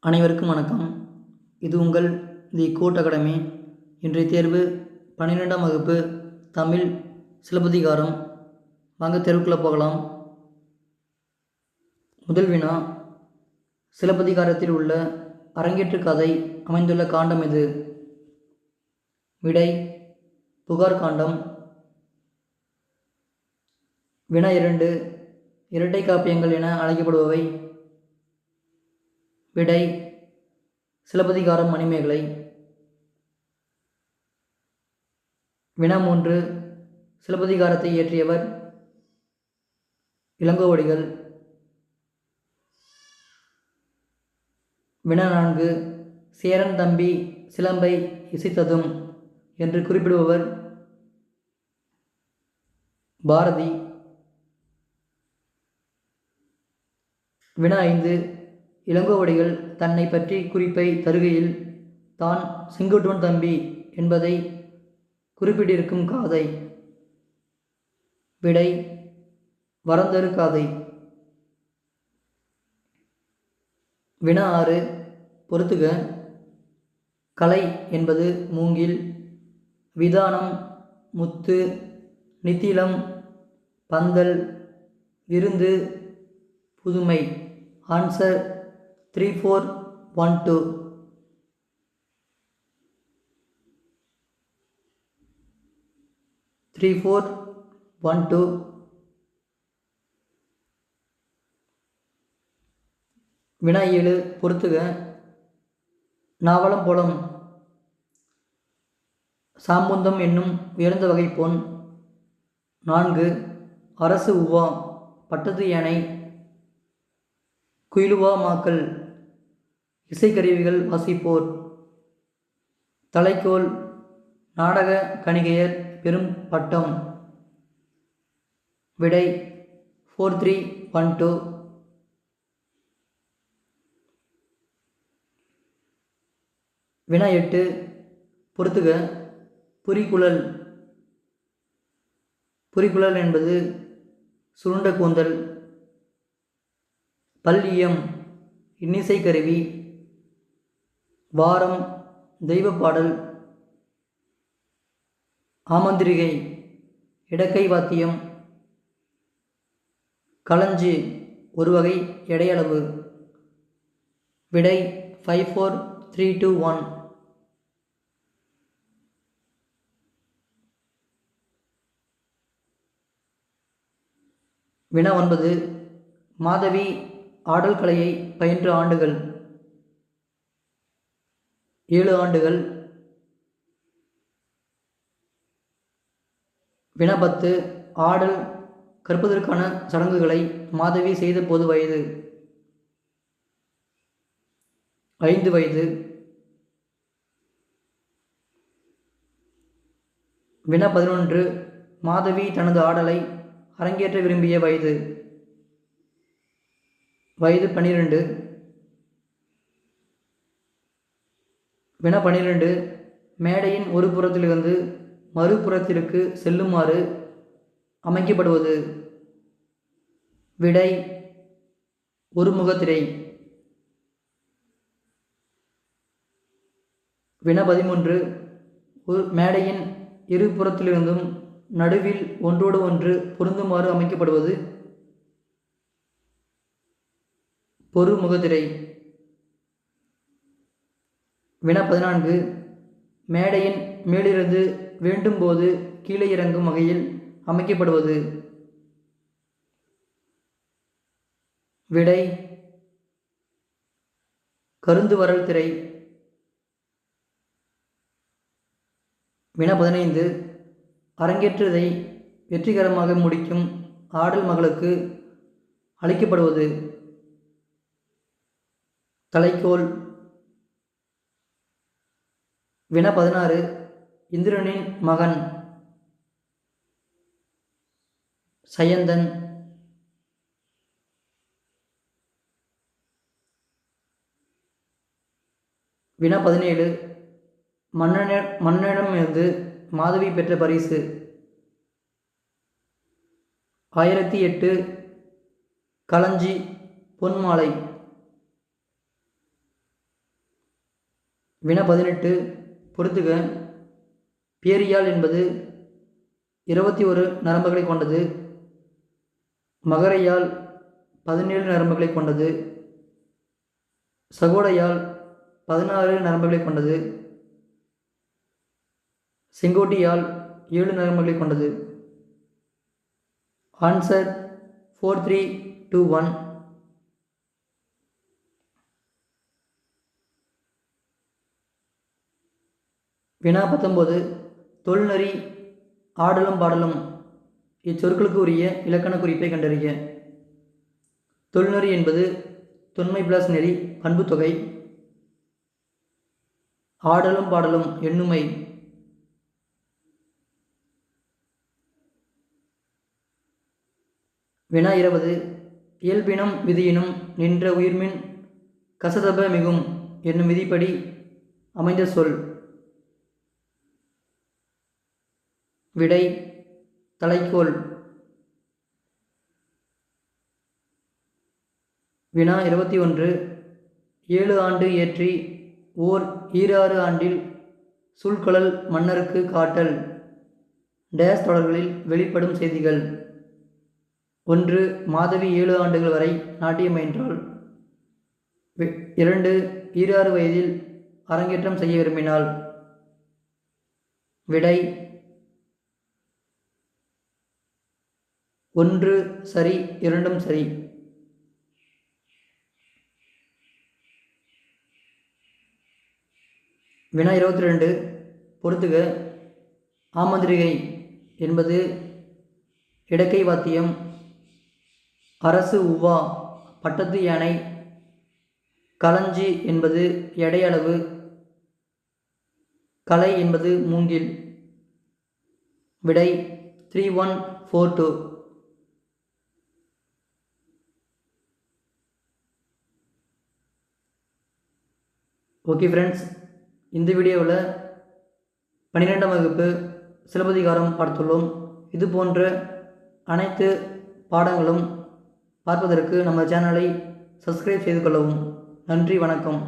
அனைவருக்கும் வணக்கம். இது உங்கள் தி கோட் அகாடமி. இன்றைய தேர்வு பன்னிரெண்டாம் வகுப்பு தமிழ் சிலப்பதிகாரம். வாங்க தேர்வுக்குள்ளே போகலாம். முதல் வினா. சிலப்பதிகாரத்தில் உள்ள அரங்கேற்று கதை அமைந்துள்ள காண்டம் இது. விடை புகார் காண்டம். வினா இரண்டு. இரட்டை காப்பியங்கள் என அழைக்கப்படுபவை. விடை சிலப்பதிகாரம் மணிமேகலை. வினா மூன்று சிலப்பதிகாரத்தை இயற்றியவர் இளங்கோவடிகள். வினா நான்கு சேரன் தம்பி சிலம்பை இசைத்ததும் என்று குறிப்பிடுபவர் பாரதி. வினா ஐந்து இளங்கோவடிகள் தன்னை பற்றி குறிப்பை தருகையில் தான் செங்குட்டுவன் தம்பி என்பதை குறிப்பிட்டிருக்கும் காதை விடை வரந்தரு காதை. வினா ஆறு பொறுத்துக. கலை என்பது மூங்கில் விதானம் முத்து நித்திலம் பந்தல் விருந்து புதுமை. Answer three four one two. Three four one two. வினா ஏழு பொறுத்துக. நாவலம் போலம். சாம்புந்தம் என்னும் உயர்ந்த வகை பொன். நான்கு அரசு உவா பட்டது யானை. குயிலுவா மாக்கள். இசைக்கருவிகள் வாசிப்போர் தலைக்கோல் நாடக கணிகையர் பெரும் பட்டம். விடை ஃபோர் த்ரீ ஒன் டூ வினா எட்டு பொறுத்துக புரிகுழல். புரிகுழல் என்பது சுருண்ட கூந்தல். பல்லியம் இன்னிசை கருவி வாரம் தெய்வ பாடல் ஆமந்திரிகை இடக்கை வாத்தியம் களஞ்சு ஒரு வகை எடையளவு விடை five four three two one வினா ஒன்பது மாதவி ஆடல் கலையை பயின்று ஆண்டுகள். ஏழு ஆண்டுகள் வினபத்து ஆடல் கற்பதற்கான சடங்குகளை மாதவி செய்த பொது வயது ஐந்து வயது. வினா பதினொன்று மாதவி தனது ஆடலை அரங்கேற்ற விரும்பிய வயது. வயது பன்னிரெண்டு. வினா பன்னிரெண்டு மேடையின் ஒரு புறத்திலிருந்து மறுபுறத்திற்கு செல்லுமாறு அமைக்கப்படுவது. விடை ஒரு முகத்திரை. வினா பதிமூன்று ஒரு மேடையின் இரு புறத்திலிருந்தும் நடுவில் ஒன்றோடு ஒன்று பொருந்துமாறு அமைக்கப்படுவது. பொறு முகத்திரை. வினா பதினான்கு. மேடையின் மேலிருந்து வேண்டும்போது கீழே இறங்கும் வகையில் அமைக்கப்படுவது. விடை. கருந்து வரல் திரை. வினா பதினைந்து. அரங்கேற்றதை வெற்றிகரமாக முடிக்கும் ஆடல் மகளுக்கு அளிக்கப்படுவது. தலைக்கோல். வினா பதினாறு இந்திரனின் மகன் சயந்தன். வினா பதினேழு மன்னன மன்னனிடமிருந்து மாதவி பெற்ற பரிசு. ஆயிரத்தி எட்டு களஞ்சி பொன்மாலை. வினா பதினெட்டு பொறுத்துக. பேரியால் என்பது இருபத்தி ஒரு நரம்புகளை கொண்டது. மகரையால் பதினேழு நரம்புகளை கொண்டது. சகோடையால் பதினாறு நரம்புகளை கொண்டது. செங்கோட்டியால் ஏழு நரம்புகளை கொண்டது. Answer four three two one வினா பத்தொம்போது தொல்நெறி ஆடலும் பாடலும் இச்சொற்களுக்கு உரிய இலக்கண குறிப்பை கண்டறிய தொல்நெறி என்பது தொன்மை பிளஸ் நெறி பண்புத்தொகை ஆடலும் பாடலும் எண்ணுமை. வினா இருபது இயல்பினம் விதியினும் நின்ற உயிர்மின் கசதப மிகும் என்னும் விதிப்படி அமைந்த சொல். விடை தலைக்கோல். வினா இருபத்தி ஒன்று. ஏழு ஆண்டு ஏற்றி ஓர் ஈராறு ஆண்டில் சுல்குழல் மன்னருக்கு காட்டல். டேஸ் தொடர்களில் வெளிப்படும் செய்திகள். ஒன்று மாதவி ஏழு ஆண்டுகள் வரை நாட்டியம் வி- இரண்டு ஈராறு வயதில் அரங்கேற்றம் செய்ய விரும்பினாள். விடை ஒன்று சரி இரண்டும் சரி. வினா இருபத்தி ரெண்டு பொறுத்துக. ஆமந்திரிகை என்பது இடக்கை வாத்தியம். அரசு உவா. பட்டத்து யானை. களஞ்சி என்பது எடையளவு கலை என்பது மூங்கில். விடை three one four two okay friends இந்த வீடியோவில் பன்னிரெண்டாம் வகுப்பு சிலப்பதிகாரம் பார்த்துள்ளோம். இது போன்ற அனைத்து பாடங்களும் பார்ப்பதற்கு நம்ம சேனலை சப்ஸ்கிரைப் செய்து கொள்ளவும். நன்றி வணக்கம்.